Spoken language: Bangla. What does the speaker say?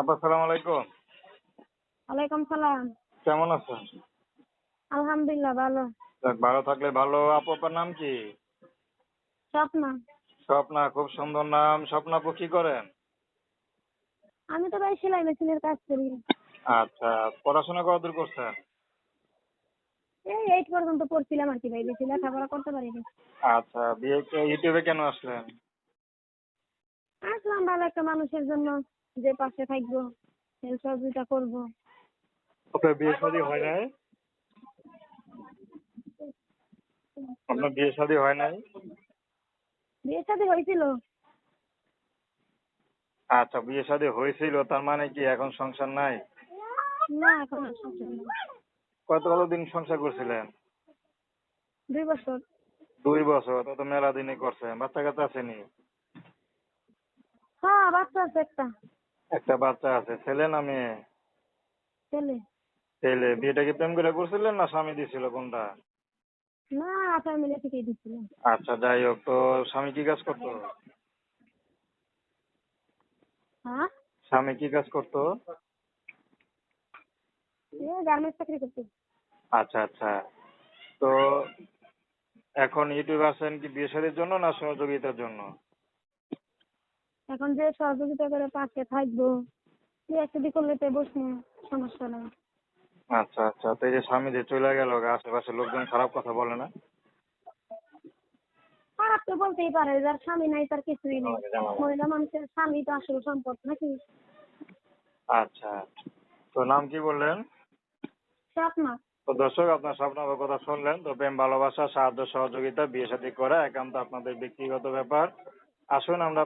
আপা সালাম আলাইকুম। ওয়ালাইকুম সালাম। কেমন আছেন? আলহামদুলিল্লাহ ভালো। যাক, ভালো থাকলে ভালো। আপু আপনার নাম কি? স্বপ্ন। স্বপ্না খুব সুন্দর নাম। স্বপ্না আপু কি করেন? আমি তো ভাই সেলাই মেশিনের কাজ করি। আচ্ছা পড়াশোনা কতদূর করছেন? এই এইট পর্যন্ত পড়ছিলাম আর কি ভাই বেশি লেখাপড়া করতে পারিনি। আচ্ছা বিয়ে ইউটিউবে কেন আসলেন? আসলাম ভালো একটা মানুষের জন্য। যে পাশে থাকব হেল্প সহযোগিতা করব। আপনার বিয়ে শাদী হয় নাই? আপনার বিয়ে শাদী হয় নাই? বিয়ে শাদী হয়েছিল। আচ্ছা বিয়ে শাদী হয়েছিল তার মানে কি এখন সংসার নাই? না এখন আর সংসার নেই। কত কতদিন সংসার করছিলেন? দুই বছর। দুই বছর তত মেলা দিনই করছেন বাচ্চা কাচ্চা আসেনি হ্যাঁ বাচ্চা আছে একটা। একটা বাচ্চা আছে ছেলে না মেয়ে? ছেলে। ছেলে বিয়েটা কি প্রেম করে করছিলেন না স্বামী দিছিল কোনটা? না ফ্যামিলি থেকেই দিচ্ছিলাম আচ্ছা যাই হোক তো স্বামী কি কাজ করতো? হ্যাঁ? স্বামী কি কাজ করতো? এ গার্মেন্টস চাকরি করতে। আচ্ছা আচ্ছা। তো এখন ইউটিউব আসেন কি বিয়ে শাদীর জন্য না সহযোগিতার জন্য? এখন যে সহযোগিতা করে পাশে থাকব বিয়ে শাদী করলে তো বসবো সমস্যা নেই। আচ্ছা আচ্ছা তো এই যে স্বামী যে চলে গেল আশেপাশে লোকজন খারাপ কথা বলে না? খারাপ তো বলতেই পারে যার স্বামী নাই তার কিছুই নেই। মহিলা মানুষের স্বামী তো আসল সম্পদ নাকি? আচ্ছা তো নাম কি বললেন? স্বপ্ন। তো দর্শক আপনার স্বপ্নের কথা শুনলেন তো প্রেম ভালোবাসা সাহায্য সহযোগিতা বিয়ে শাদী করা একান্ত আপনাদের ব্যক্তিগত ব্যাপার। আসুন আমরা